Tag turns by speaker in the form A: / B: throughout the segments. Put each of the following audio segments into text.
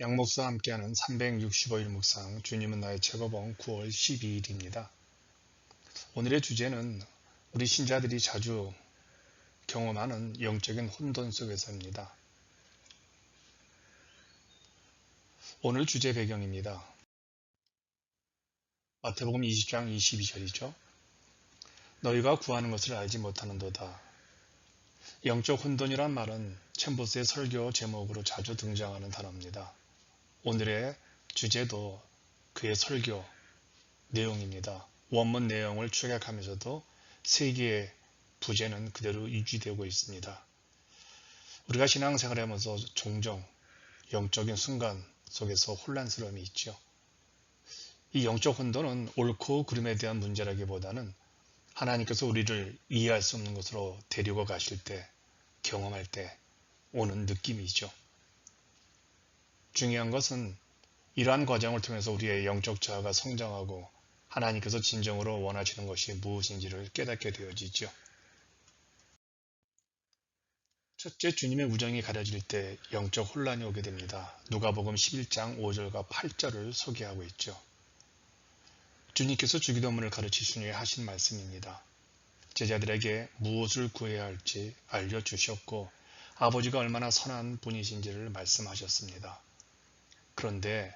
A: 양목수와 함께하는 365일 묵상 주님은 나의 최고봉 9월 12일입니다. 오늘의 주제는 우리 신자들이 자주 경험하는 영적인 혼돈 속에서입니다. 오늘 주제 배경입니다. 마태복음 20장 22절이죠. 너희가 구하는 것을 알지 못하는도다. 영적 혼돈이란 말은 챔버스의 설교 제목으로 자주 등장하는 단어입니다. 오늘의 주제도 그의 설교 내용입니다. 원문 내용을 추격하면서도 세 개의 부제는 그대로 유지되고 있습니다. 우리가 신앙생활을 하면서 종종 영적인 순간 속에서 혼란스러움이 있죠. 이 영적 혼돈은 옳고 그름에 대한 문제라기보다는 하나님께서 우리를 이해할 수 없는 것으로 데리고 가실 때, 경험할 때 오는 느낌이죠. 중요한 것은 이러한 과정을 통해서 우리의 영적 자아가 성장하고 하나님께서 진정으로 원하시는 것이 무엇인지를 깨닫게 되어지죠. 첫째 주님의 우정이 가려질 때 영적 혼란이 오게 됩니다. 누가복음 11장 5절과 8절을 소개하고 있죠. 주님께서 주기도문을 가르치신 후에 하신 말씀입니다. 제자들에게 무엇을 구해야 할지 알려주셨고 아버지가 얼마나 선한 분이신지를 말씀하셨습니다. 그런데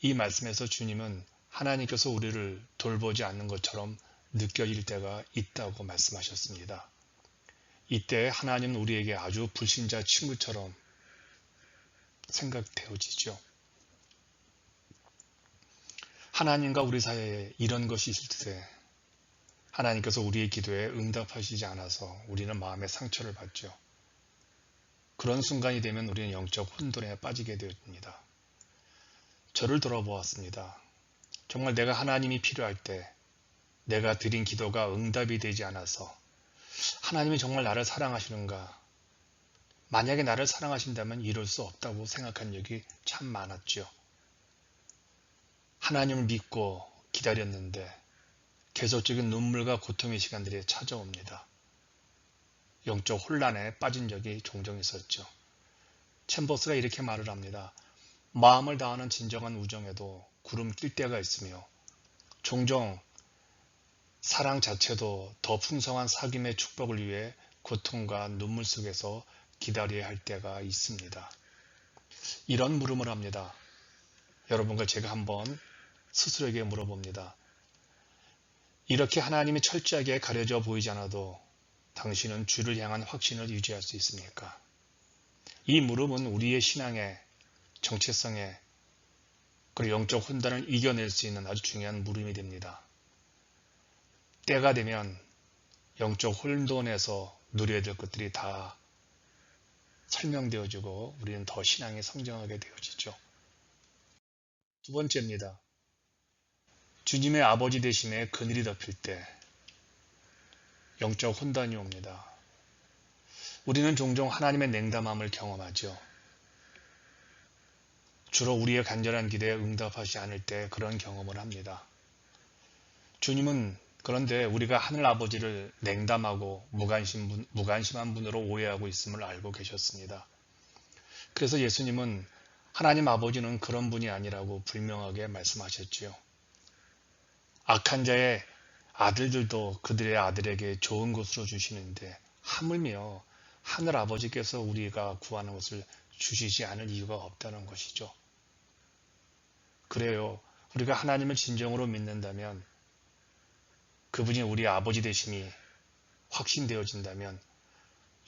A: 이 말씀에서 주님은 하나님께서 우리를 돌보지 않는 것처럼 느껴질 때가 있다고 말씀하셨습니다. 이때 하나님은 우리에게 아주 불신자 친구처럼 생각되어지죠. 하나님과 우리 사이에 이런 것이 있을 때 하나님께서 우리의 기도에 응답하시지 않아서 우리는 마음의 상처를 받죠. 그런 순간이 되면 우리는 영적 혼돈에 빠지게 되었습니다. 저를 돌아보았습니다. 정말 내가 하나님이 필요할 때 내가 드린 기도가 응답이 되지 않아서 하나님이 정말 나를 사랑하시는가? 만약에 나를 사랑하신다면 이룰 수 없다고 생각한 적이 참 많았죠. 하나님을 믿고 기다렸는데 계속적인 눈물과 고통의 시간들이 찾아옵니다. 영적 혼란에 빠진 적이 종종 있었죠. 챔버스가 이렇게 말을 합니다. 마음을 다하는 진정한 우정에도 구름 낄 때가 있으며 종종 사랑 자체도 더 풍성한 사귐의 축복을 위해 고통과 눈물 속에서 기다려야 할 때가 있습니다. 이런 물음을 합니다. 여러분과 제가 한번 스스로에게 물어봅니다. 이렇게 하나님이 철저하게 가려져 보이지 않아도 당신은 주를 향한 확신을 유지할 수 있습니까? 이 물음은 우리의 신앙의 정체성에 그리고 영적 혼단을 이겨낼 수 있는 아주 중요한 물음이 됩니다. 때가 되면 영적 혼돈에서 누려야 될 것들이 다 설명되어지고 우리는 더 신앙이 성장하게 되어지죠. 두 번째입니다. 주님의 아버지 대신에 그늘이 덮일 때 영적 혼돈이 옵니다. 우리는 종종 하나님의 냉담함을 경험하죠. 주로 우리의 간절한 기대에 응답하지 않을 때 그런 경험을 합니다. 주님은 그런데 우리가 하늘 아버지를 냉담하고 무관심 분, 무관심한 분으로 오해하고 있음을 알고 계셨습니다. 그래서 예수님은 하나님 아버지는 그런 분이 아니라고 분명하게 말씀하셨지요. 악한 자의 아들들도 그들의 아들에게 좋은 것으로 주시는데 하물며 하늘 아버지께서 우리가 구하는 것을 주시지 않을 이유가 없다는 것이죠. 그래요. 우리가 하나님을 진정으로 믿는다면 그분이 우리 아버지 되심이 확신되어진다면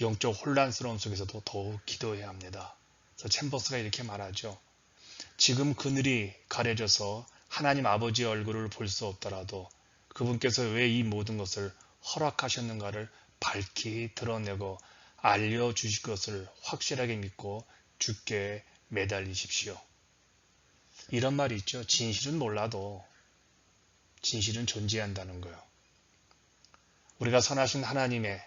A: 영적 혼란스러움 속에서도 더욱 기도해야 합니다. 그래서 챔버스가 이렇게 말하죠. 지금 그늘이 가려져서 하나님 아버지의 얼굴을 볼 수 없더라도 그분께서 왜 이 모든 것을 허락하셨는가를 밝히 드러내고 알려주실 것을 확실하게 믿고 죽게 매달리십시오. 이런 말이 있죠. 진실은 몰라도 진실은 존재한다는 거요. 우리가 선하신 하나님의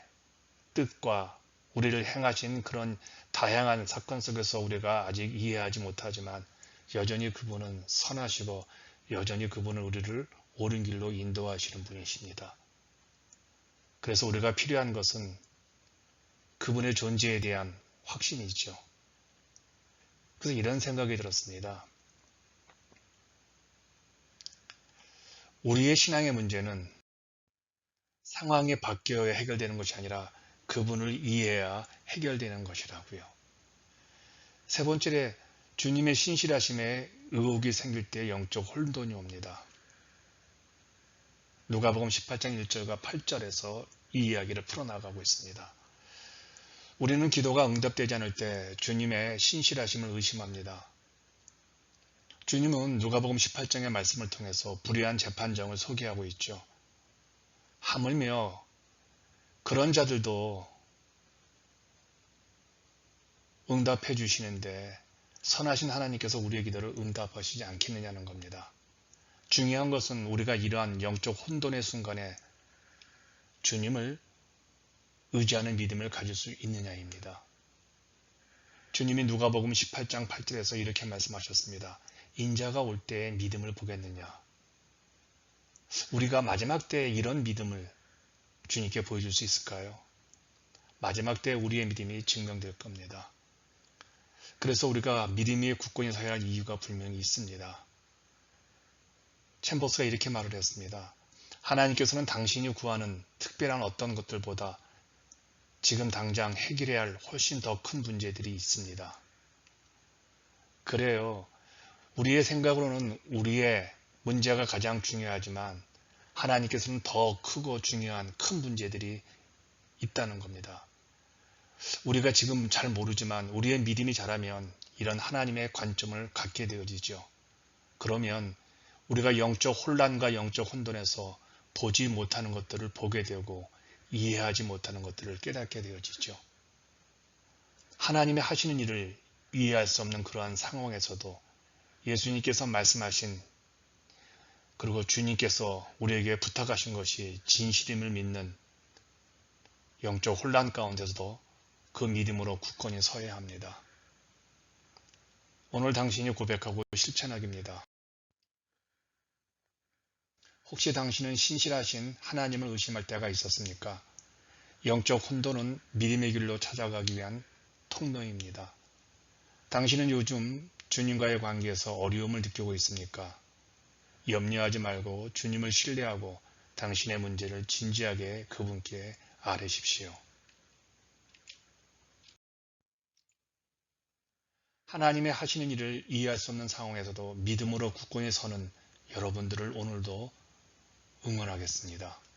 A: 뜻과 우리를 행하신 그런 다양한 사건 속에서 우리가 아직 이해하지 못하지만 여전히 그분은 선하시고 여전히 그분은 우리를 옳은 길로 인도하시는 분이십니다. 그래서 우리가 필요한 것은 그분의 존재에 대한 확신이죠. 그래서 이런 생각이 들었습니다. 우리의 신앙의 문제는 상황이 바뀌어야 해결되는 것이 아니라 그분을 이해해야 해결되는 것이라고요. 세 번째로 주님의 신실하심에 의혹이 생길 때 영적 혼돈이 옵니다. 누가복음 18장 1절과 8절에서 이 이야기를 풀어나가고 있습니다. 우리는 기도가 응답되지 않을 때 주님의 신실하심을 의심합니다. 주님은 누가복음 18장의 말씀을 통해서 불의한 재판정을 소개하고 있죠. 하물며 그런 자들도 응답해 주시는데 선하신 하나님께서 우리의 기도를 응답하시지 않겠느냐는 겁니다. 중요한 것은 우리가 이러한 영적 혼돈의 순간에 주님을 의지하는 믿음을 가질 수 있느냐입니다. 주님이 누가복음 18장 8절에서 이렇게 말씀하셨습니다. 인자가 올 때에 믿음을 보겠느냐? 우리가 마지막 때에 이런 믿음을 주님께 보여줄 수 있을까요? 마지막 때 우리의 믿음이 증명될 겁니다. 그래서 우리가 믿음이 굳건히 서야 할 이유가 분명히 있습니다. 챔버스가 이렇게 말을 했습니다. 하나님께서는 당신이 구하는 특별한 어떤 것들보다 지금 당장 해결해야 할 훨씬 더 큰 문제들이 있습니다. 그래요. 우리의 생각으로는 우리의 문제가 가장 중요하지만 하나님께서는 더 크고 중요한 큰 문제들이 있다는 겁니다. 우리가 지금 잘 모르지만 우리의 믿음이 자라면 이런 하나님의 관점을 갖게 되어지죠. 그러면 우리가 영적 혼란과 영적 혼돈에서 보지 못하는 것들을 보게 되고 이해하지 못하는 것들을 깨닫게 되어지죠. 하나님의 하시는 일을 이해할 수 없는 그러한 상황에서도 예수님께서 말씀하신 그리고 주님께서 우리에게 부탁하신 것이 진실임을 믿는 영적 혼란 가운데서도 그 믿음으로 굳건히 서야 합니다. 오늘 당신이 고백하고 실천하기입니다. 혹시 당신은 신실하신 하나님을 의심할 때가 있었습니까? 영적 혼돈은 믿음의 길로 찾아가기 위한 통로입니다. 당신은 요즘 주님과의 관계에서 어려움을 느끼고 있습니까? 염려하지 말고 주님을 신뢰하고 당신의 문제를 진지하게 그분께 아뢰십시오. 하나님의 하시는 일을 이해할 수 없는 상황에서도 믿음으로 굳건히 서는 여러분들을 오늘도 응원하겠습니다.